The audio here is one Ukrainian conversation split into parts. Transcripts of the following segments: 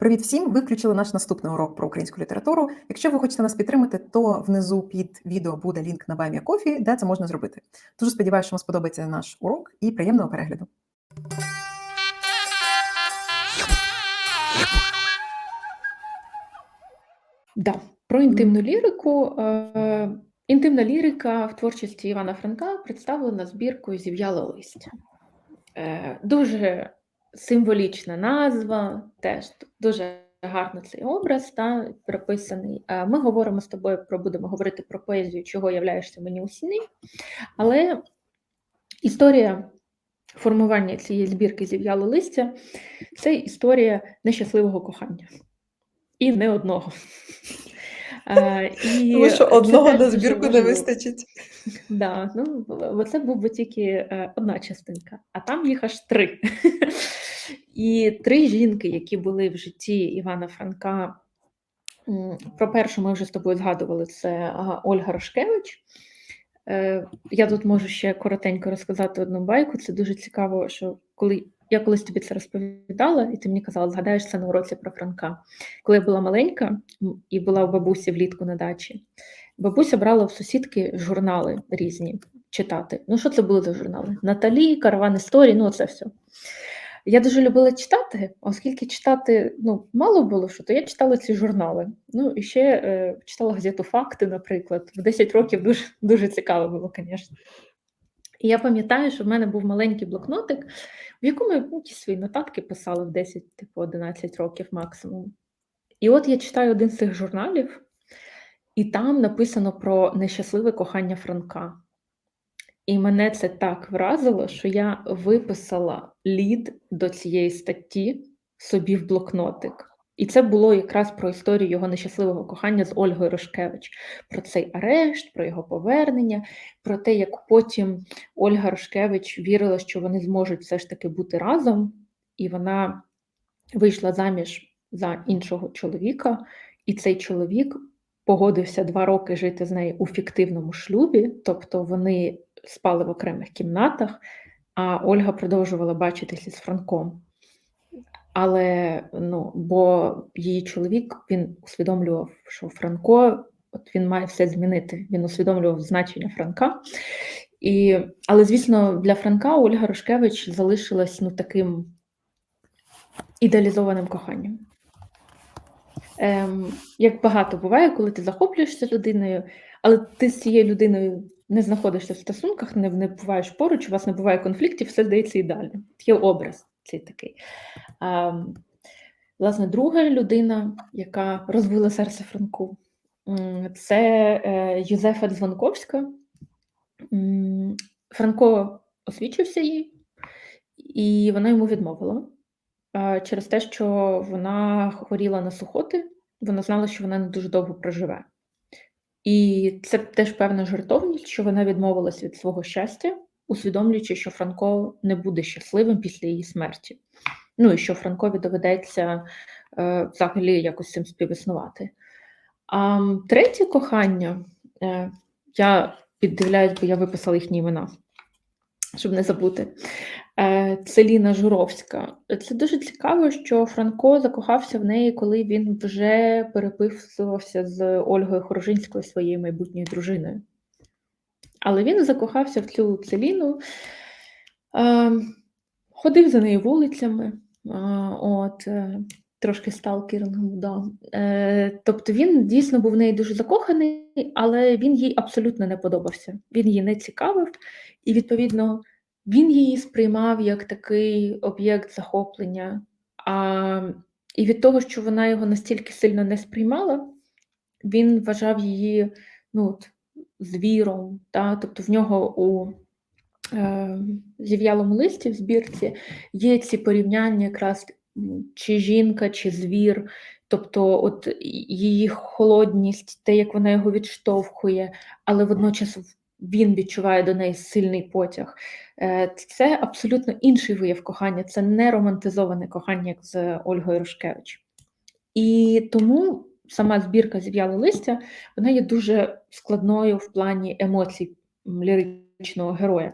Привіт всім! Ви включили наш наступний урок про українську літературу. Якщо ви хочете нас підтримати, то внизу під відео буде лінк на Баймія Кофі, де це можна зробити. Дуже сподіваюся, що вам сподобається наш урок і приємного перегляду. Да, про інтимну лірику. Е, інтимна лірика в творчості Івана Франка представлена збіркою Зів'яле листя. Е, дуже символічна назва, теж дуже гарно цей образ та прописаний. Ми говоримо з тобою про будемо говорити про поезію, чого являєшся мені у сіни, але історія формування цієї збірки Зів'яле листя це історія нещасливого кохання. І не одного. А, і Тому що одного на збірку не вистачить. Да, ну, це був би тільки е, одна частинка, а там їх аж три. І три жінки, які були в житті Івана Франка. Про першу ми вже з тобою згадували, це Ольга Рошкевич. Е, Я тут можу ще коротенько розказати одну байку. Це дуже цікаво, що коли я колись тобі це розповідала, і ти мені казала, згадаєш це на уроці про Франка. Коли я була маленька і була у бабусі влітку на дачі, бабуся брала в сусідки журнали різні читати. Ну, що це були за журнали? Наталі, караван історії, ну це все. Я дуже любила читати, оскільки читати ну, мало було що, то я читала ці журнали. Ну і ще е, читала газету Факти, наприклад. В 10 років дуже, дуже цікаво було, звісно. І я пам'ятаю, що в мене був маленький блокнотик, в якому я ну, свої нотатки писала в 10, типу 11 років максимум. І от я читаю один з цих журналів, і там написано про нещасливе кохання Франка. І мене це так вразило, що я виписала лід до цієї статті собі в блокнотик. І це було якраз про історію його нещасливого кохання з Ольгою Рошкевич, про цей арешт, про його повернення, про те, як потім Ольга Рошкевич вірила, що вони зможуть все ж таки бути разом, і вона вийшла заміж за іншого чоловіка, і цей чоловік погодився два роки жити з нею у фіктивному шлюбі, тобто вони спали в окремих кімнатах, а Ольга продовжувала бачитися з Франком. Але ну, бо її чоловік він усвідомлював, що Франко от він має все змінити. Він усвідомлював значення Франка. І, але, звісно, для Франка Ольга Рошкевич залишилась ну, таким ідеалізованим коханням. Ем, як багато буває, коли ти захоплюєшся людиною, але ти з цією людиною не знаходишся в стосунках, не, не буваєш поруч, у вас не буває конфліктів, все здається ідеально. Є образ цей такий. А, власне, друга людина, яка розвила серце Франку, це е, Юзефа Дзвонковська. Франко освічився їй, і вона йому відмовила через те, що вона хворіла на сухоти, вона знала, що вона не дуже довго проживе. І це теж певна жертовність, що вона відмовилась від свого щастя, усвідомлюючи, що Франко не буде щасливим після її смерті. Ну і що Франкові доведеться е, взагалі якось цим співіснувати. А третє кохання, е, я піддивляюсь, бо я виписала їхні імена, щоб не забути. Е, Це Ліна Журовська. Це дуже цікаво, що Франко закохався в неї, коли він вже переписувався з Ольгою Хорожинською, своєю майбутньою дружиною. Але він закохався в цю Целіну, ходив за нею вулицями, от, е, трошки сталкерінгом, да. Е, тобто він дійсно був в неї дуже закоханий, але він їй абсолютно не подобався. Він її не цікавив, і відповідно він її сприймав як такий об'єкт захоплення. А, і від того, що вона його настільки сильно не сприймала, він вважав її ну, звіром. Та? Тобто в нього у е, зів'ялому листі в збірці є ці порівняння якраз чи жінка, чи звір. Тобто, от її холодність, те, як вона його відштовхує, але водночас він відчуває до неї сильний потяг. Е, Це абсолютно інший вияв кохання, це не романтизоване кохання, як з Ольгою Рушкевич. І тому сама збірка зів'яле листя вона є дуже складною в плані емоцій ліричного героя.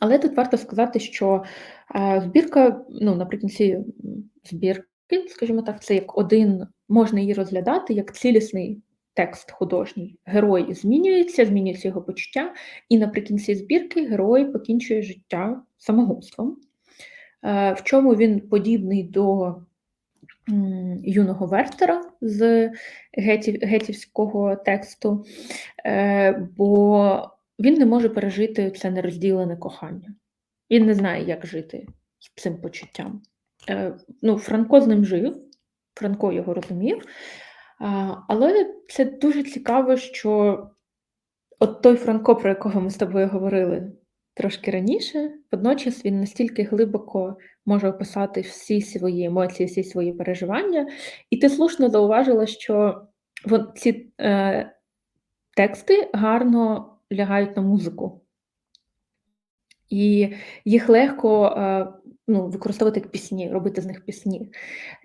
Але тут варто сказати, що е, збірка, ну, наприкінці збірки скажімо так, це як один, можна її розглядати як цілісний текст художній. Герой змінюється, змінюється його почуття, і наприкінці збірки герой покінчує життя самогубством. Е, В чому він подібний до юного Вертера з гетів, гетівського тексту, е, бо він не може пережити це нерозділене кохання. Він не знає, як жити з цим почуттям. Е, ну, Франко з ним жив, Франко його розумів, але це дуже цікаво, що от той Франко, про якого ми з тобою говорили трошки раніше, водночас він настільки глибоко може описати всі свої емоції, всі свої переживання. І ти слушно зауважила, що ці е, тексти гарно лягають на музику. І їх легко е, ну, використовувати як пісні, робити з них пісні.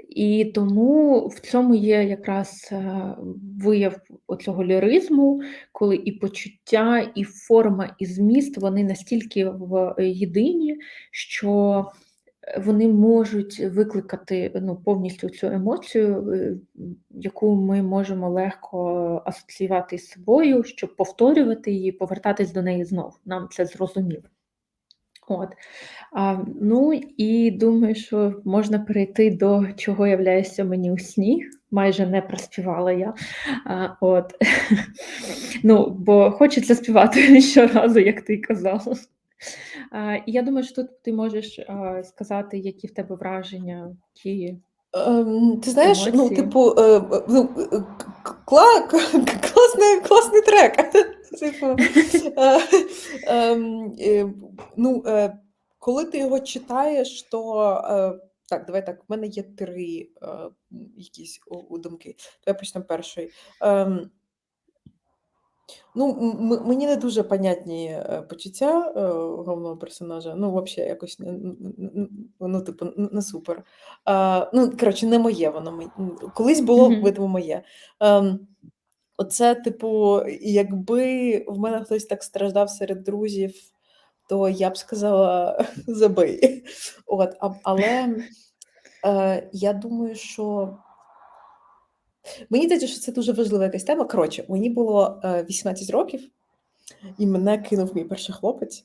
І тому в цьому є якраз е, вияв оцього ліризму, коли і почуття, і форма, і зміст вони настільки в єдині, що вони можуть викликати ну, повністю цю емоцію, е, яку ми можемо легко асоціювати з собою, щоб повторювати її, повертатись до неї знов. Нам це зрозуміло. От. А, ну і думаю, що можна перейти до чого являється мені у сні. Майже не проспівала я. А, от. ну, бо хочеться співати щоразу, як ти казала. А, і я думаю, що тут ти можеш а, сказати, які в тебе враження, які Ем, ти знаєш, ну, Емоції. типу, е, е, ну, е, к- класний, класний трек. Типу, е, е, ну, е, коли ти його читаєш, то е, так, давай так, в мене є три е, якісь у, у думки. Давай почнемо першої. Ем, Ну, мені не дуже понятні е, почуття е, головного персонажа. Ну, взагалі, якось не, ну, типу, не супер. А, ну, коротше, не моє воно. Колись було, видимо, моє. Ем, оце, типу, якби в мене хтось так страждав серед друзів, то я б сказала забий. От, а, але е, я думаю, що. Мені здається, що це дуже важлива якась тема. Коротше, мені було е, 18 років, і мене кинув мій перший хлопець.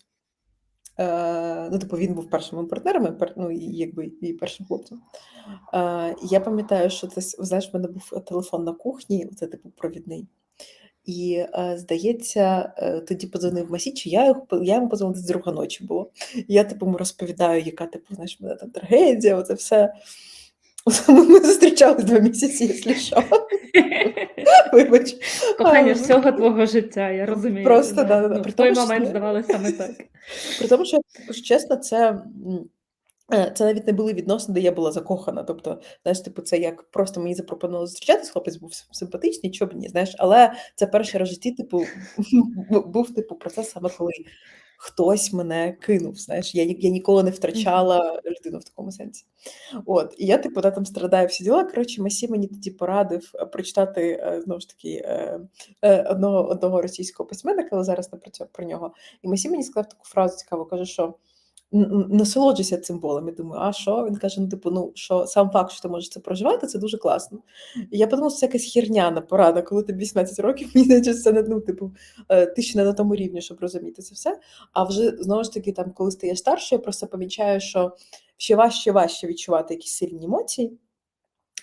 Е, ну, типу, він був першим моїм партнером, ну, і якби і першим хлопцем. Е, я пам'ятаю, що це, знаєш, в мене був телефон на кухні, це типу провідний. І е, здається, тоді подзвонив Масіч, я, я йому позвонила з друга ночі було. Я типу розповідаю, яка типу, знаєш, мене там трагедія, оце все. Ми зустрічались два місяці, якщо що. Вибач. кохання всього твого життя, я розумію. Просто, да. да-да-да. Ну, При в той тому, що момент це- здавалося саме так. При тому, що чесно, це. е, Це навіть не були відносини, де я була закохана. Тобто, знаєш, типу, це як просто мені запропонували зустрічатись, хлопець був симпатичний, чого б ні, знаєш, але це перший раз в житті, типу, був типу процес саме коли хтось мене кинув. Знаєш, я, я ніколи не втрачала людину в такому сенсі. От, і я, типу, да, там страдаю всі діла. Коротше, Масі мені тоді порадив е, прочитати е, знову ж таки е, одного, одного російського письменника, але зараз не про цього про нього. І Масі мені сказав таку фразу цікаву, каже, що н- н- цим болем. Я думаю, а що? Він каже: ну, типу, ну що сам факт, що ти можеш це проживати, це дуже класно. І я подумала, що це якась хірняна порада, коли тобі 18 років, мені це не ну, типу, е, ти ще не на тому рівні, щоб розуміти це все. А вже знову ж таки, там, коли стаєш старшою, я просто помічаю, що ще важче важче відчувати якісь сильні емоції.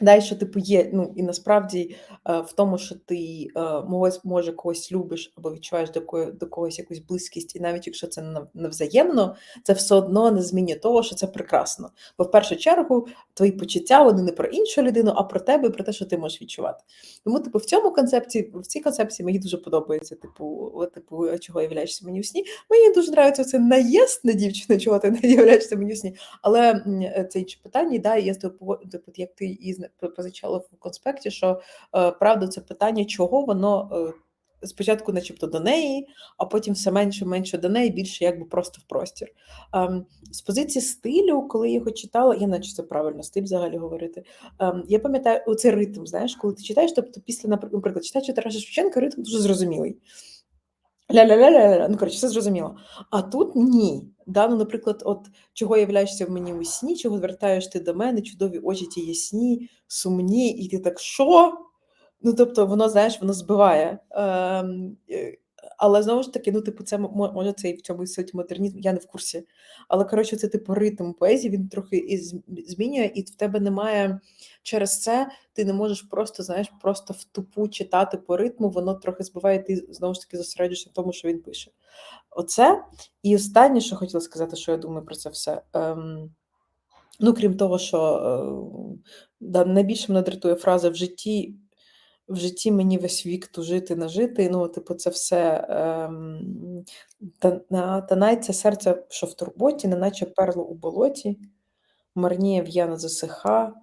Да, що типу є, ну і насправді е, в тому, що ти е, може, когось любиш або відчуваєш до, кого, до когось якусь близькість, і навіть якщо це невзаємно, це все одно не змінює того, що це прекрасно. Бо в першу чергу твої почуття вони не про іншу людину, а про тебе, і про те, що ти можеш відчувати. Тому, типу, в цьому концепції, в цій концепції мені дуже подобається, типу, от, типу, чого являєшся мені у сні. Мені дуже подобається це наєсна дівчина, чого ти не являєшся мені у сні. Але е, це інше питання, да, я з тобою типу, як ти і зна- п- позичала в конспекті, що е, правда це питання, чого воно е, спочатку, начебто, до неї, а потім все менше менше до неї, більше якби просто в простір. Ем, з позиції стилю, коли я його читала, я наче це правильно стиль взагалі говорити. Ем, я пам'ятаю оцей ритм, знаєш, коли ти читаєш, тобто після, наприклад, читаючи Тараса Шевченка, ритм дуже зрозумілий. Ля-ля-ля-ля-ля. Ну, коротше, все зрозуміло. А тут ні. Да? Ну, наприклад, от чого являєшся в мені у сні, чого звертаєш ти до мене, чудові очі ті ясні, сумні, і ти так, що? Ну, тобто, воно, знаєш, воно збиває. Ем, е, але знову ж таки, ну, типу, це може це і в цьому суть модернізм, я не в курсі. Але коротше, це типу ритм поезії, він трохи і змінює, і в тебе немає через це ти не можеш просто, знаєш, просто в тупу читати по ритму, воно трохи збиває, і ти знову ж таки зосереджуєшся в тому, що він пише. Оце. І останнє, що хотіла сказати, що я думаю про це все. Ем, ну, крім того, що е, да, найбільше мене дратує фраза в житті. В житті мені весь вік тужити нажити. Ну, типу, це все ем, та, на, та навіть це серце, що в турботі, неначе перло у болоті, марніє в'яна засиха,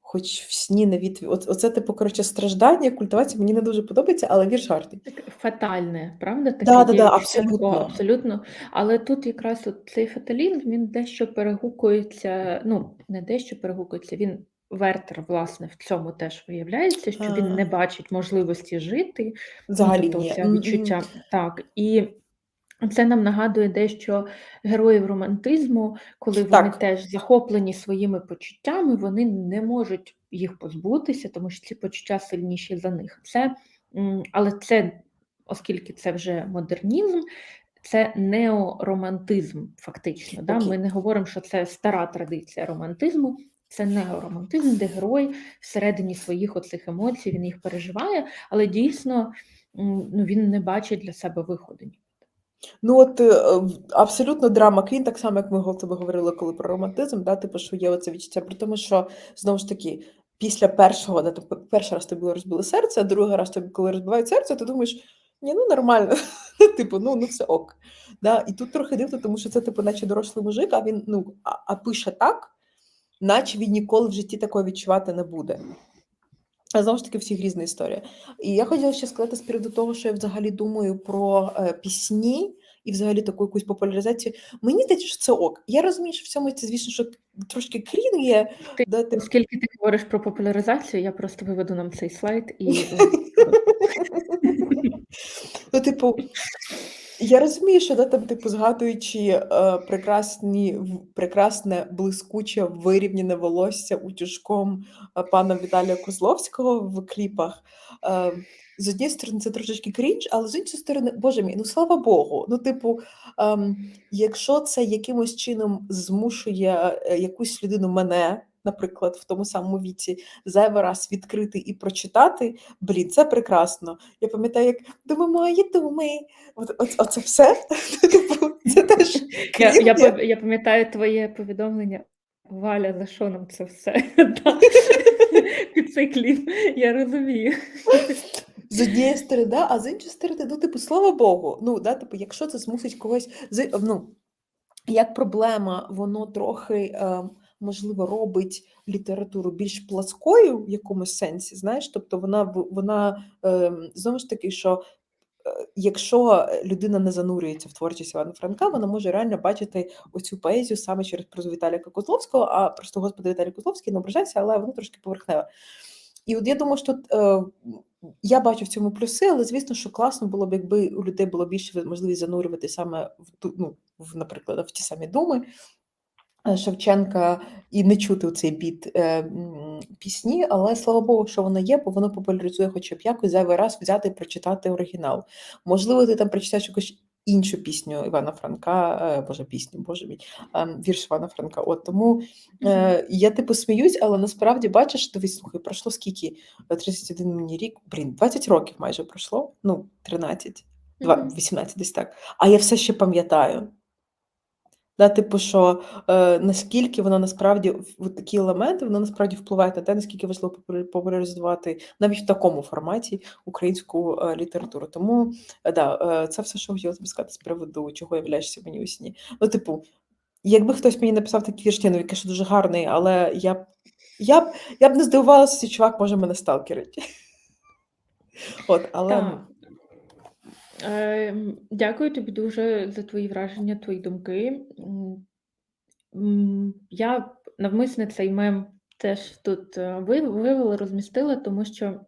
хоч в сні не відві... От, оце, типу, коротше, страждання, культивація мені не дуже подобається, але вірш гарний. Фатальне, правда? Таке Да, да, да, абсолютно. Абсолютно. Але тут якраз от цей фаталізм, він дещо перегукується, ну, не дещо перегукується, він Вертер, власне, в цьому теж виявляється, що він не бачить можливості жити, Взагалі тобто ні. відчуття. Так, і це нам нагадує дещо героїв романтизму, коли вони теж захоплені своїми почуттями, вони не можуть їх позбутися, тому що ці почуття сильніші за них. Це, але це, оскільки це вже модернізм, це неоромантизм, фактично. Да? Ми не говоримо, що це стара традиція романтизму. Це неоромантизм, де герой всередині своїх оцих емоцій він їх переживає, але дійсно ну, він не бачить для себе виходу. Ну, от е, абсолютно драма Квін, так само, як ми тобі говорили, коли про романтизм, да, типу, що є оце відчуття, при тому, що знову ж таки, після першого, да, тобто, перший раз тобі розбили серце, а другий раз тобі, коли розбивають серце, ти думаєш, ні, ну нормально, типу, ну, ну все ок. Да? І тут трохи дивно, тому що це, типу, наче дорослий мужик, а він ну, а, а пише так, наче він ніколи в житті такого відчувати не буде. А знову ж таки, всіх різна історія. І я хотіла ще сказати з приводу того, що я взагалі думаю про е, пісні і взагалі таку якусь популяризацію. Мені здається, що це ок. Я розумію, що в цьому це, звісно, що трошки крін є. Ти, Да, типу, оскільки ти говориш про популяризацію, я просто виведу нам цей слайд і ну, типу, я розумію, що да, там, типу, згадуючи е, прекрасні, в- прекрасне, блискуче, вирівняне волосся утюжком е, пана Віталія Козловського в кліпах. Е, з однієї сторони, це трошечки крінж, але з іншої сторони, боже мій, ну слава Богу. Ну, типу, ем, якщо це якимось чином змушує е, якусь людину мене, наприклад, в тому самому віці, зайвий раз відкрити і прочитати, блін, це прекрасно. Я пам'ятаю, як думи мої думи. От, от, оце все. Типу, це теж я, я, я пам'ятаю твоє повідомлення. Валя, за що нам це все? Під цей кліп, я розумію. З однієї сторони, да, а з іншої сторони, ну, типу, слава Богу. Ну, да, типу, якщо це змусить когось ну, як проблема, воно трохи е, можливо робить літературу більш пласкою в якомусь сенсі. Знаєш, тобто вона вона е, знову ж таки, що е, якщо людина не занурюється в творчість Івана Франка, вона може реально бачити оцю поезію саме через прозу Віталія Козловського, а просто господи Віталій Козловський не ображайся, але воно трошки поверхневе. І от я думаю, що е, я бачу в цьому плюси, але звісно, що класно було б, якби у людей було більше можливість занурювати саме в ну, в, наприклад, в ті самі думи Шевченка і не чути цей біт е, пісні, але слава Богу, що воно є, бо воно популяризує хоча б якось зайвий раз взяти і прочитати оригінал. Можливо, ти там прочитаєш якусь іншу пісню Івана Франка, е, боже, пісню, боже мій, е, вірш Івана Франка. От тому е, я типу сміюсь, але насправді бачиш, дивись, слухай, пройшло скільки? Е, 31 мені рік, блін, 20 років майже пройшло, ну, 13, два- Мгм. 18 десь так. А я все ще пам'ятаю. Да, типу, що е, наскільки воно насправді в- такі елементи, воно насправді впливає на те, наскільки важливо популяризувати навіть в такому форматі українську е, літературу. Тому е, да, е, це все, що хотіла тобі сказати з приводу, чого являєшся мені у сні. Ну, типу, якби хтось мені написав такий вірш, ні, ну, який що дуже гарний, але я б я б, я б не здивувалася, що чувак може мене сталкерить. От, але Ем, Дякую тобі дуже за твої враження, твої думки. Я навмисне цей мем теж тут е, ви- вивела, розмістила, тому що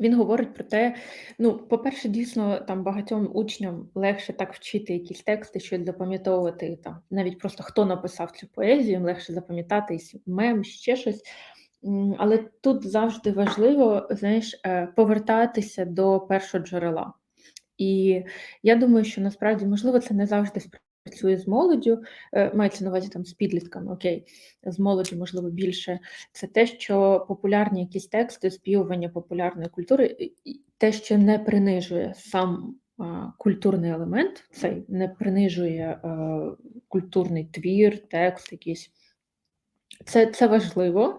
Він говорить про те, ну, по-перше, дійсно, там багатьом учням легше так вчити якісь тексти, щось запам'ятовувати там, навіть просто хто написав цю поезію, легше запам'ятати мем, ще щось. Але тут завжди важливо, знаєш, е, повертатися до першого джерела. І я думаю, що насправді, можливо, це не завжди спрацює з молоддю, е, мається на увазі там з підлітками, окей, з молоді, можливо, більше. Це те, що популярні якісь тексти, співування популярної культури, те, що не принижує сам культурний елемент, цей не принижує е, культурний твір, текст якийсь. Це, це важливо.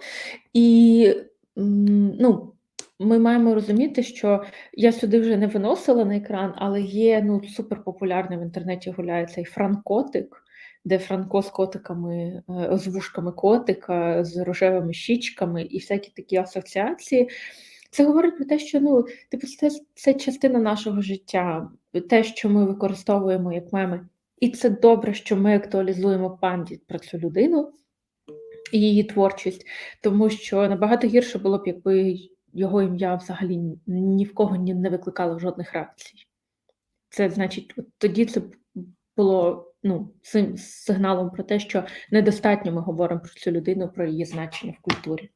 І ну, ми маємо розуміти, що я сюди вже не виносила на екран, але є ну, суперпопулярний в інтернеті гуляє цей франкотик, де Франко з котиками, е, з вушками котика, з рожевими щічками і всякі такі асоціації. Це говорить про те, що ну, типу, це, це частина нашого життя, те, що ми використовуємо як меми. І це добре, що ми актуалізуємо пам'ять про цю людину і її творчість, тому що набагато гірше було б, якби його ім'я взагалі ні- в кого ні- не викликало жодних реакцій. Це значить, от тоді це було ну, цим сигналом про те, що недостатньо ми говоримо про цю людину, про її значення в культурі.